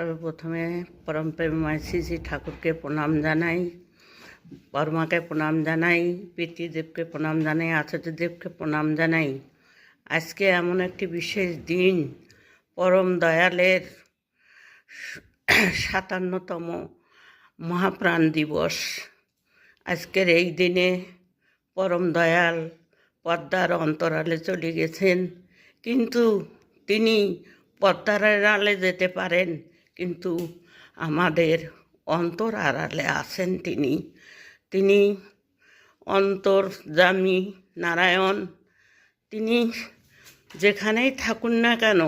সর্বপ্রথমে পরম প্রেমময় শ্রী শ্রী ঠাকুরকে প্রণাম জানাই, বর্মাকে প্রণাম জানাই পিতৃদেবকে প্রণাম জানাই, আচার্যদেবকে প্রণাম জানাই। আজকে এমন একটি বিশেষ দিন, পরম দয়ালের সাতান্নতম মহাপ্রাণ দিবস। আজকের এই দিনে পরম দয়াল পদ্মার অন্তরালে চলে গেছেন, কিন্তু তিনি পদ্মার আড়ালে যেতে পারেন। কিন্তু আমাদের অন্তর আড়ালে আছেন তিনি। তিনি অন্তর্জামী নারায়ণ। তিনি যেখানেই থাকুন না কেন,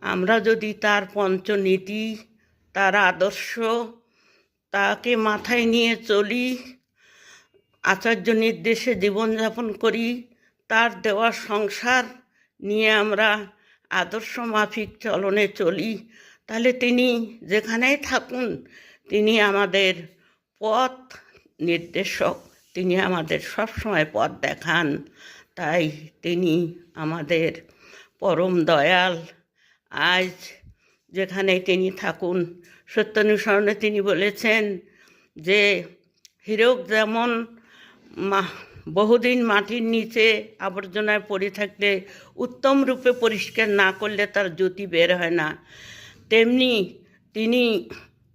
আমরা যদি তার পঞ্চনীতি, তার আদর্শ, তাকে মাথায় নিয়ে চলি, আচার্য নির্দেশে জীবনযাপন করি, তার দেওয়া সংসার নিয়ে আমরা আদর্শ মাফিক চলনে চলি তাহলে তিনি যেখানেই থাকুন, তিনি আমাদের পথ নির্দেশক, তিনি আমাদের সবসময় পথ দেখান। তাই তিনি আমাদের পরম দয়াল। আজ যেখানে তিনি থাকুন, সত্যানুসরণে তিনি বলেছেন যে, হীরক যেমন বহুদিন মাটির নিচে আবর্জনায় পড়ে থাকলে উত্তম রূপে পরিষ্কার না করলে তার জ্যোতি বের হয় না। তেমনি তিনি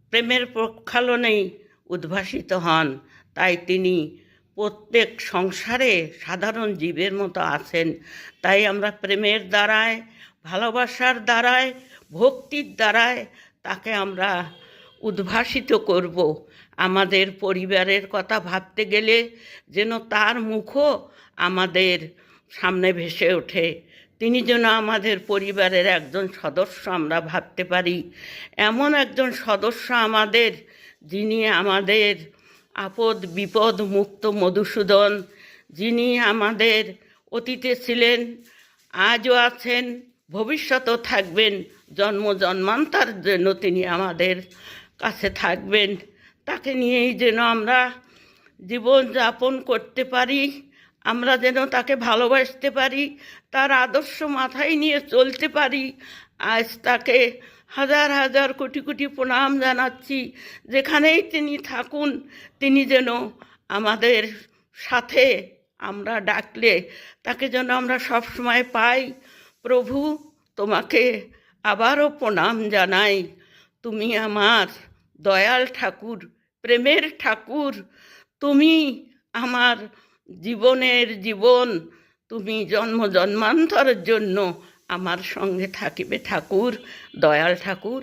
প্রেমের প্রক্ষালনেই উদ্ভাসিত হন। তাই তিনি প্রত্যেক সংসারে সাধারণ জীবের মতো আছেন। তাই আমরা প্রেমের দ্বারায়, ভালোবাসার দ্বারায়, ভক্তির দ্বারায় তাকে আমরা উদ্ভাসিত করব। আমাদের পরিবারের কথা ভাবতে গেলে যেন তার মুখও আমাদের সামনে ভেসে ওঠে। তিনি যেন আমাদের পরিবারের একজন সদস্য, আমরা ভাবতে পারি। এমন একজন সদস্য আমাদের, যিনি আমাদের আপদ, বিপদ, মুক্ত, মধুসূদন, যিনি আমাদের অতীতে ছিলেন, আজও আছেন, ভবিষ্যতেও থাকবেন, জন্ম, জন্মান্তর জন্য তিনি আমাদের কাছে থাকবেন। তাকে নিয়েই যেন আমরা জীবন যাপন করতে পারি। আমরা যেন তাকে ভালোবাসতে পারি, তার আদর্শ মাথায় নিয়ে চলতে পারি। আজ তাকে হাজার হাজার কোটি কোটি প্রণাম জানাচ্ছি। যেখানেই তিনি থাকুন, তিনি যেন আমাদের সাথে আমরা ডাকলে তাকে যেন আমরা সব সময় পাই। প্রভু, তোমাকে আবারও প্রণাম জানাই। তুমি আমার দয়াল ঠাকুর, প্রেমের ঠাকুর। তুমি আমার জীবনের জীবন তুমি জন্ম জন্মান্তরের জন্য আমার সঙ্গে থাকিবে ঠাকুর দয়াল ঠাকুর।